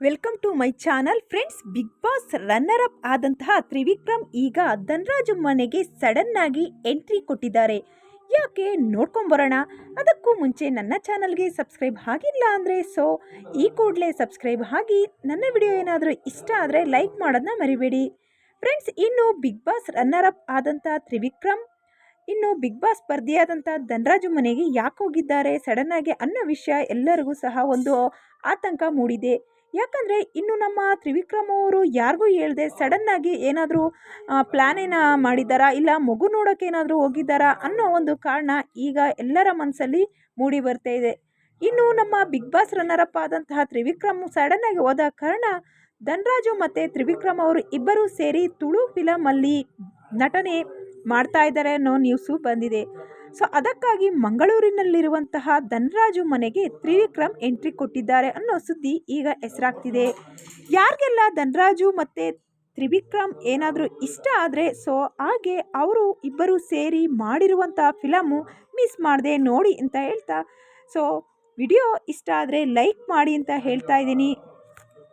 Welcome to my channel friends Big Boss runner up ಆದಂತಹ ತ್ರಿವಿಕ್ರಮ್ ಈಗ ಧನ್ರಾಜು ಮನೆಗೆ ಸಡನ್ ಆಗಿ ಎಂಟ್ರಿ ಕೊಟ್ಟಿದ್ದಾರೆ. ಯಾಕೆ? ನೋಡ್ಕೊಂಬರೋಣ ಅದಕ್ಕೂ ಮುಂಚೆ ನನ್ನ ಚಾನಲ್ಗೆ ಸಬ್ಸ್ಕ್ರೈಬ್ ಆಗಿಲ್ಲ ಅಂದರೆ ಸೊ ಈ ಕೂಡಲೇ ಸಬ್ಸ್ಕ್ರೈಬ್ ಆಗಿ ನನ್ನ ವಿಡಿಯೋ ಏನಾದರೂ ಇಷ್ಟ ಆದರೆ ಲೈಕ್ ಮಾಡೋದನ್ನ ಮರಿಬೇಡಿ. ಫ್ರೆಂಡ್ಸ್ ಇನ್ನು ಬಿಗ್ ಬಾಸ್ ರನ್ನರ್ ಅಪ್ ಆದಂಥ ತ್ರಿವಿಕ್ರಮ್, ಇನ್ನು ಬಿಗ್ ಬಾಸ್ ಸ್ಪರ್ಧಿಯಾದಂಥ ಧನರಾಜು ಮನೆಗೆ ಯಾಕೆ ಹೋಗಿದ್ದಾರೆ? ಸಡನ್ನಾಗಿ ಅನ್ನೋ ವಿಷಯ ಎಲ್ಲರಿಗೂ ಸಹ ಒಂದು ಆತಂಕ ಮೂಡಿದೆ. ಯಾಕಂದರೆ ಇನ್ನು ನಮ್ಮ ತ್ರಿವಿಕ್ರಮ್ ಅವರು ಯಾರಿಗೂ ಹೇಳ್ದೆ ಸಡನ್ನಾಗಿ ಏನಾದರೂ ಪ್ಲ್ಯಾನ್ ಏನ ಮಾಡಿದ್ದಾರಾ ಇಲ್ಲ ಮಗು ನೋಡೋಕೆ ಏನಾದರೂ ಹೋಗಿದ್ದಾರಾ ಅನ್ನೋ ಒಂದು ಕಾರಣ ಈಗ ಎಲ್ಲರ ಮನಸ್ಸಲ್ಲಿ ಮೂಡಿ ಬರ್ತಾ ಇದೆ. ಇನ್ನು ನಮ್ಮ ಬಿಗ್ ಬಾಸ್ ರನ್ನರ್ ಅಪ್ ಆದಂತಹ ತ್ರಿವಿಕ್ರಮ್ ಸಡನ್ನಾಗಿ ಹೋದ ಕಾರಣ ಧನರಾಜು ಮತ್ತು ತ್ರಿವಿಕ್ರಮ್ ಅವರು ಇಬ್ಬರೂ ಸೇರಿ ತುಳು ಫಿಲಮಲ್ಲಿ ನಟನೆ ಮಾಡ್ತಾ ಇದ್ದಾರೆ ಅನ್ನೋ ನ್ಯೂಸು ಬಂದಿದೆ. ಸೊ ಅದಕ್ಕಾಗಿ ಮಂಗಳೂರಿನಲ್ಲಿರುವಂತಹ ಧನರಾಜು ಮನೆಗೆ ತ್ರಿವಿಕ್ರಮ್ ಎಂಟ್ರಿ ಕೊಟ್ಟಿದ್ದಾರೆ ಅನ್ನೋ ಸುದ್ದಿ ಈಗ ಹೆಸರಾಗ್ತಿದೆ. ಯಾರಿಗೆಲ್ಲ ಧನರಾಜು ಮತ್ತು ತ್ರಿವಿಕ್ರಮ್ ಏನಾದರೂ ಇಷ್ಟ ಆದರೆ ಸೊ ಹಾಗೆ ಅವರು ಇಬ್ಬರು ಸೇರಿ ಮಾಡಿರುವಂಥ ಫಿಲಮು ಮಿಸ್ ಮಾಡಿದೆ ನೋಡಿ ಅಂತ ಹೇಳ್ತಾ, ಸೊ ವಿಡಿಯೋ ಇಷ್ಟ ಆದರೆ ಲೈಕ್ ಮಾಡಿ ಅಂತ ಹೇಳ್ತಾ ಇದ್ದೀನಿ.